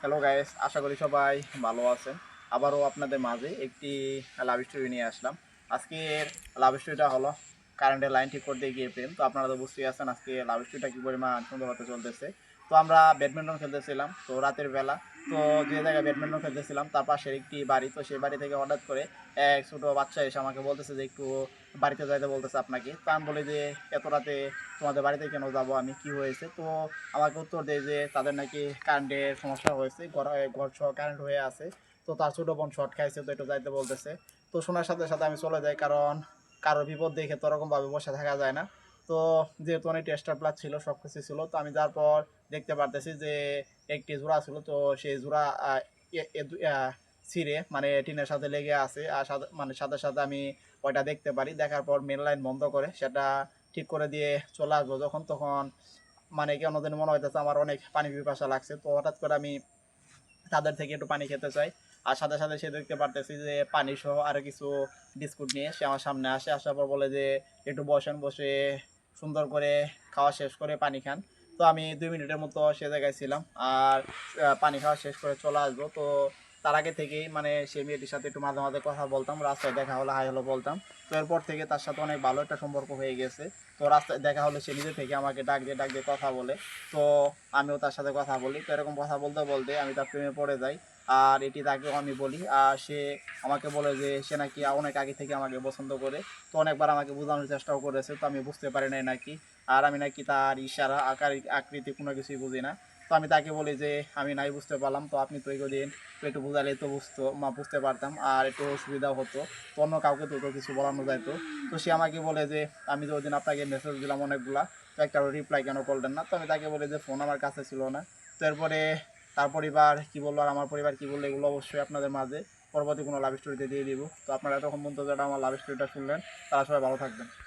Hello guys আশা করি সবাই ভালো আছেন। আবারও আপনাদের মাঝে একটি লাভ স্টোরি নিয়ে আসলাম। আজকের লাভ স্টোরিটা হলো কারেন্টের লাইন ঠিক করতে গিয়ে প্রেম তো আপনারা তো বুঝতেই আছেন আজকে লাভ স্টোরিটা কী পরিমাণ সুন্দর হতে চলতেছে। তো আমরা ব্যাডমিন্টন খেলতেছিলাম, তো রাতের বেলা। তো যে জায়গায় ব্যাডমিন্টন খেলতেছিলাম, তার পাশের একটি বাড়ি, তো সেই বাড়ি থেকে হঠাৎ করে এক ছোটো বাচ্চা এসে আমাকে বলতেছে যে একটু বাড়িতে যাইতে বলতেছে আপনাকে। তো আমি বলি যে, এত রাতে তোমাদের বাড়িতে কেন যাব? আমি কি হয়েছে? তো আমাকে উত্তর দেয় যে, তাদের নাকি কারেন্টের সমস্যা হয়েছে, ঘর ঘর সহ কারেন্ট হয়ে আছে। তো তার ছোটো বোন শর্ট খাইছে, তো একটু যাইতে বলতেছে। তো শোনার সাথে সাথে আমি চলে যাই, কারণ কারও বিপদ দেখে তো ওরকমভাবে বসে থাকা যায় না। তো যেহেতু অনেক টেস্টার প্লাস ছিল সব কিছু ছিল, তো আমি তারপর দেখতে পারতেছি যে একটি জোড়া ছিল, তো সেই জোড়া ছিঁড়ে মানে টিনের সাথে লেগে আছে। আর সাথে মানে সাথে সাথে আমি ওইটা দেখতে পারি। দেখার পর মেন লাইন বন্ধ করে সেটা ঠিক করে দিয়ে চলে আসব। যখন তখন মানে কেন যেন মনে হইতেছে আমার অনেক পানি পিপাসা লাগছে, তো হঠাৎ করে আমি তাদের থেকে একটু পানি খেতে চাই। আর সাথে সাথে সে দেখতে পারতেছি যে পানি সহ আরও কিছু বিস্কুট নিয়ে সে আমার সামনে আসে, আসার পর বলে যে, একটু বসেন, বসে সুন্দর করে খাওয়া শেষ করে পানি খান। তো আমি দুই মিনিটের মতো সে জায়গায় ছিলাম আর পানি খাওয়া শেষ করে চলে আসব। তো তার আগে থেকেই মানে সেই মেয়েটির সাথে একটু মাঝে মাঝে কথা বলতাম, রাস্তায় দেখা হলে হাই হলো বলতাম। তো এরপর থেকে তার সাথে অনেক ভালো একটা সম্পর্ক হয়ে গেছে। তো রাস্তায় দেখা হলে সে নিজে থেকে আমাকে ডাক দিয়ে ডাক দিয়ে কথা বলে। তো আমিও তার সাথে কথা বলি। তো এরকম কথা বলতে বলতে আমি তার প্রেমে পড়ে যাই। আর এটি তাকেও আমি বলি। আর সে আমাকে বলে যে সে নাকি অনেক আগে থেকে আমাকে পছন্দ করে। তো অনেকবার আমাকে বোঝানোর চেষ্টাও করেছে। তো আমি বুঝতে পারি নাই নাকি। আর আমি নাকি তার ইশারা, আকার, আকৃতি কোনো কিছুই বুঝি না। তো আমি তাকে বলি যে, আমি নাই, বুঝতে পারলাম। তো আপনি তো দিন তো একটু বোঝালে তো বুঝতো, মা বুঝতে পারতাম। আর একটু অসুবিধাও হতো। তো অন্য কাউকে তো তো কিছু বলানো যাইতো তো। সে আমাকে বলে যে, আমি তো ওই দিন আপনাকে মেসেজ দিলাম অনেকগুলা। তো একটা রিপ্লাই কেন করলেন না? তো আমি তাকে বলি যে ফোন আমার কাছে ছিল না। তো এরপরে তার পরিবার কি বলল আর আমার পরিবার কি বলল, এগুলো অবশ্যই আপনাদের মাঝে পরবর্তী কোনো লাভ স্টোরিতে দিয়ে দিব। তো আপনারা এতক্ষণ পর্যন্ত যারা আমার লাভ স্টোরিটা শুনলেন, তারা সবাই ভালো থাকবেন।